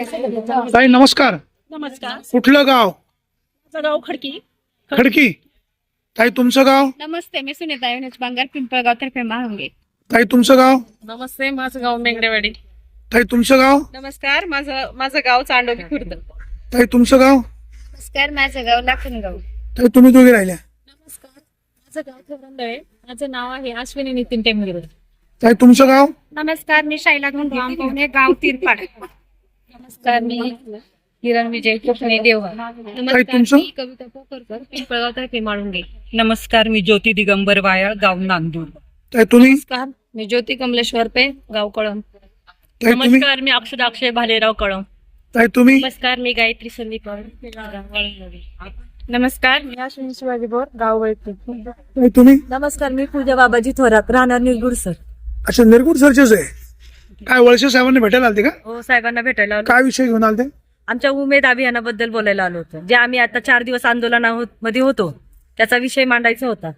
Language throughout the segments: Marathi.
ताई नमस्कार. नमस्कार. कुठलं गाव? माझं गाव खडकी. खडकी? ताई तुमचं गाव? नमस्ते मी सुनीता युनिस बांगर पिंपळगाव तर्फे महांगे. ताई तुमचं गाव? नमस्ते माझं गाव मेंगडेवाडी. ताई तुमचं गाव? नमस्कार माझं माझं गाव चांडोली खुर्द. ताई तुमचं गाव? नमस्कार माझं गाव लाखनगाव. ताई तुम्ही दोघे राहिल्या. नमस्कार माझं गाव थोरंद आहे. माझं नाव आहे अश्विनी नितीन टेंगरे ताई तुमचं गाव? नमस्कार मी शैला गाव तिरपाड. नमस्कार मी किरण विजय कोकणे देवघर. ताई तुमचं? मी कविता पोकरकर पिंपळगाव तर्फे माळुंगे नमस्कार मी ज्योती दिगंबर वायाळ गाव नांदूर. ताई तुम्ही? नमस्कार मी ज्योती कमलेश्वर पे गाव कळम ताई तुम्ही? नमस्कार मी अक्षदा अक्षय भालेराव कळम ताई तुम्ही? नमस्कार मी गायत्री संदीप नमस्कार मी अश्विनी शिवाजी बोर गाव ताई तुम्ही? नमस्कार मी पूजा बाबाजी थोरात राहणार निरगुड सर. अच्छा निरगुड सरचेच आहे. काय वळसे साहेबांनी भेटायला आलते का? हो साहेबांना भेटायला आलो. काय विषय घेऊन आलते? आमच्या उमेद अभियानाबद्दल बोलायला आलो होतो. जे आम्ही आता चार दिवस आंदोलनामध्ये होतो त्याचा विषय मांडायचा होता.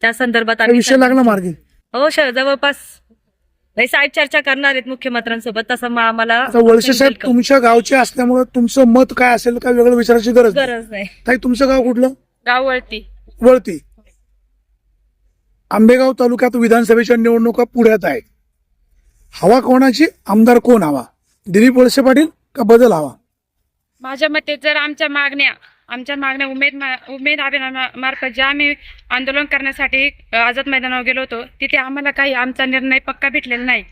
त्या संदर्भात आम्ही विषय लागला मार्गी. हो श- जवळपास नाही, साहेब चर्चा करणार आहेत मुख्यमंत्र्यांसोबत तसं मग आम्हाला वळसे साहेब तुमच्या गावचे असल्यामुळे तुमचं मत काय असेल काय वेगळं विचारायची गरज. गरज नाही. ताई तुमचं गाव कुठलं? गाव वळती. वळती. आंबेगाव तालुक्यात विधानसभेच्या निवडणुका पुढ्यात आहेत. हवा कोणाची? आमदार कोण हवा? दिलीप वळसे पाटील का बदल हवा? माझ्या मते जर आमच्या मागण्या आमच्या मागण्या उमेद मा- उमेद अभियानामार्फत ज्या आम्ही आंदोलन करण्यासाठी आझाद मैदानावर गेलो होतो तिथे आम्हाला काही आमचा निर्णय पक्का भेटलेला नाही.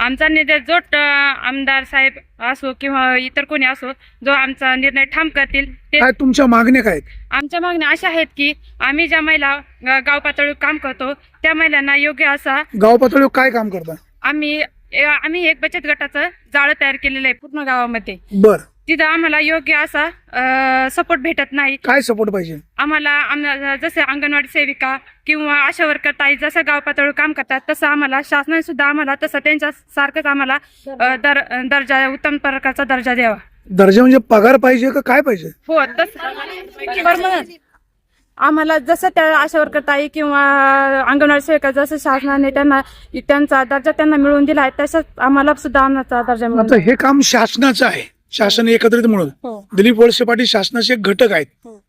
आमचा निर्णय जो आमदार साहेब असो किंवा इतर कोणी असो जो आमचा निर्णय ठाम करतील ते काय तुमच्या मागण्या काय आहेत? आमच्या मागण्या अशा आहेत की आम्ही ज्या महिला गाव पातळीवर काम करतो त्या महिलांना योग्य असा गाव पातळीवर काय काम करता? आम्ही आम्ही एक बचत गटाचं जाळं तयार केलेलं आहे पूर्ण गावामध्ये. बर. तिथं आम्हाला योग्य असा सपोर्ट भेटत नाही. काय सपोर्ट पाहिजे? आम्हाला जसे अंगणवाडी सेविका किंवा आशा वर्कर ताई जसं गाव पातळीवर काम करतात तसं आम्हाला शासनाने सुद्धा आम्हाला तसं त्यांच्या सारखंच आम्हाला अ, दर दर्जा उत्तम प्रकारचा दर्जा द्यावा. दर्जा म्हणजे पगार पाहिजे का काय पाहिजे? हो तसं. आम्हाला जसं त्या आशा वर्कर ताई किंवा अंगणवाडी सेविका जसं शासनाने त्यांना त्यांचा दर्जा त्यांना मिळवून दिला आहे तसंच आम्हाला सुद्धा आमचा दर्जा मिळून आता हे काम शासनाचं आहे. शासन एकत्रित म्हणून. हो. दिलीप वळसे पाटील शासनाचे एक घटक आहेत. हो.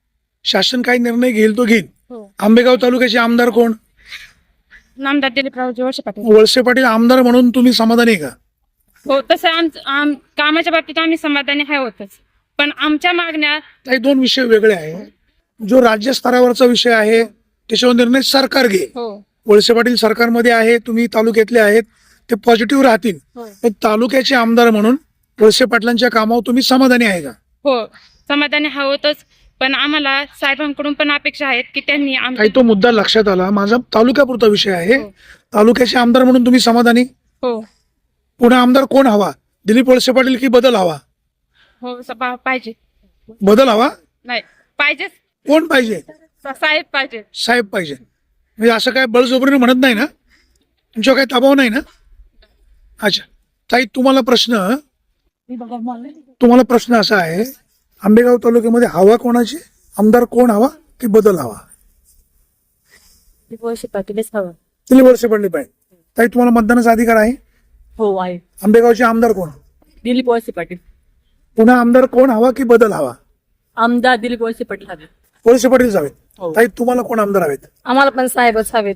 शासन काय निर्णय घेईल तो घेईल. हो. आंबेगाव तालुक्याचे आमदार कोण? नामदार दिलीपराव जोशी पाटील. वळसे पाटील आमदार म्हणून तुम्ही समाधानी आहे का? हो तसं आम आम कामाच्या बाबतीत आम्ही समाधानी आहे होतच. पण आमच्या मागण्या काही दोन विषय वेगळे आहे. जो राज्य स्तरावरचा विषय आहे त्याच्यावर निर्णय सरकार घे. हो. वळसे पाटील सरकारमध्ये आहे तुम्ही तालुक्यातले आहेत ते पॉझिटिव्ह राहतील. हो. पण तालुक्याचे आमदार म्हणून वळसे पाटलांच्या कामावर तुम्ही समाधानी आहे का? हो समाधानी हा होतच पण आम्हाला साहेबांकडून पण अपेक्षा आहेत की त्यांनी तो मुद्दा लक्षात आला. माझा तालुक्यापुरता विषय आहे. हो. तालुक्याचे आमदार म्हणून तुम्ही समाधानी? हो. पुन्हा आमदार कोण हवा? दिलीप वळसे पाटील की बदल हवा? हो पाहिजे. बदल हवा? नाही पाहिजेच. कोण पाहिजे? साहेब पाहिजे. साहेब पाहिजे. म्हणजे असं काय बळजबरीने म्हणत नाही ना? तुमच्यावर काही दबाव नाही ना? अच्छा. ताई तुम्हाला प्रश्न तुम्हाला प्रश्न असा आहे आंबेगाव तालुक्यामध्ये हवा कोणाची? आमदार कोण हवा की बदल हवा? वळसे पाटीलच हवं. दिलीप वळसे पाटील पाहिजे. ताई तुम्हाला मतदानाचा अधिकार आहे? हो आहे. आंबेगावचे आमदार कोण? दिलीप वळसे पाटील. पुन्हा आमदार कोण हवा की बदल हवा? आमदार दिलीप वळसे पाटील हवे. वळसे पाटील हवेत. हो. ताई तुम्हाला कोण आमदार हवेत? आम्हाला पण साहेबच हवेत.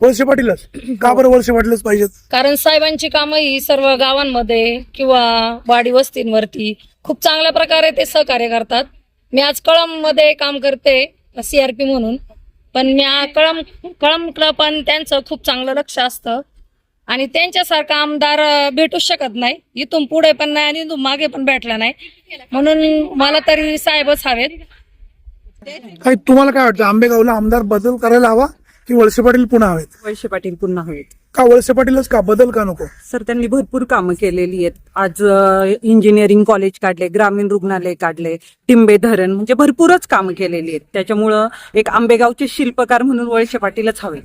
वळसे पाटीलच? का बरं वळसे पाटीलच पाहिजेत? कारण साहेबांची कामं ही सर्व गावांमध्ये किंवा वाडी वस्तींवरती खूप चांगल्या प्रकारे ते सहकार्य करतात. मी आज कळममध्ये काम करते सीआरपी म्हणून. पण मी आ- कळम कळमकडं पण त्यांचं खूप चांगलं लक्ष असतं. आणि त्यांच्यासारखा आमदार अं, भेटूच शकत नाही. इथून पुढे पण नाही आणि इथून मागे पण भेटला नाही. म्हणून मला तरी साहेबच हवेत. काही तुम्हाला काय वाटतं? आंबेगावला आमदार बदल करायला हवा की वळसे पाटील पुन्हा हवेत? वैश्य पाटील पुन्हा हवेत. का वळसे पाटीलच का? बदल का नको? सर त्यांनी भरपूर कामं केलेली आहेत. आज इंजिनिअरिंग कॉलेज काढले ग्रामीण रुग्णालय काढले टिंबे धरण म्हणजे भरपूरच कामं केलेली आहेत. त्याच्यामुळं एक आंबेगावचे शिल्पकार म्हणून वळसे पाटीलच हवेत.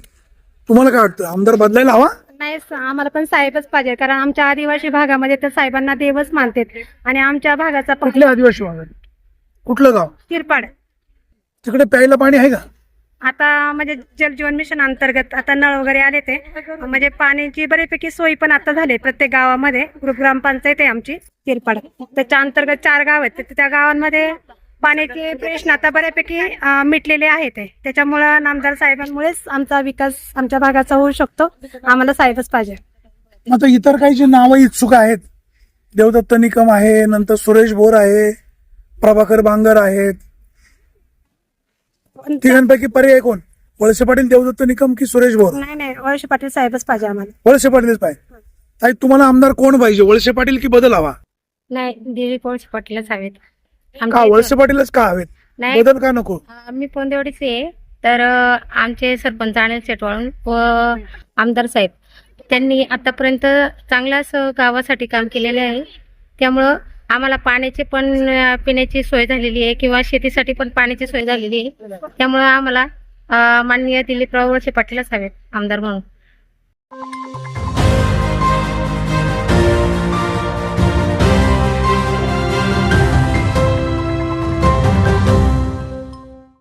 तुम्हाला काय वाटतं? आमदार बदलायला हवा? नाही स- आम्हाला पण साहेबच पाहिजे कारण आमच्या आदिवासी भागामध्ये तर साहेबांना देवच मानतात. आणि आमच्या भागाचा कुठल्या आदिवासी भागात? कुठलं गाव? तिरपाड तिकडे प्यायला पाणी आहे का? आता म्हणजे जलजीवन मिशन अंतर्गत आता नळ वगैरे आले ते. म्हणजे पाण्याची बऱ्यापैकी सोयी पण आता झाली प्रत्येक गावामध्ये. ग्रुप ग्रामपंचायत आहे आमची तिरपाड त्याच्या अंतर्गत चार गाव आहेत. त्या गावांमध्ये पाण्याचे प्रश्न आता बऱ्यापैकी मिटलेले आहेत ते. त्याच्यामुळं नामदार साहेबांमुळेच आमचा विकास आमच्या भागाचा होऊ शकतो. आम्हाला साहेबच पाहिजे. आता इतर काही जे नावं इच्छुक आहेत देवदत्त निकम आहे नंतर सुरेश भोर आहे प्रभाकर बांगर आहेत पण तिघांपैकी पर्याय कोण? वळसे पाटील देवदत्त निकम की सुरेश भोर नाही नाही वळसे पाटील साहेबच पाहिजे आम्हाला. वळसे पाटीलच पाहिजे. ताई तुम्हाला आमदार कोण पाहिजे? वळसे पाटील की बदल हवा? नाही दिलीप वळसे पाटीलच हवेत. का वळसे पाटीलच का हवेत? नाही. बदल का नको? मी पोंदेवाडीच आहे. तर अ, आमचे सरपंच अनिल शेटवाळून व आमदार साहेब. त्यांनी आतापर्यंत चांगलं असं गावासाठी काम केलेले आहे. त्यामुळं आम्हाला पाण्याची पण पिण्याची सोय झालेली आहे किंवा शेतीसाठी पण पाण्याची सोय झालेली आहे. त्यामुळे आम्हाला माननीय दिलीपराव वळसे पाटीलच हवेत आमदार म्हणून.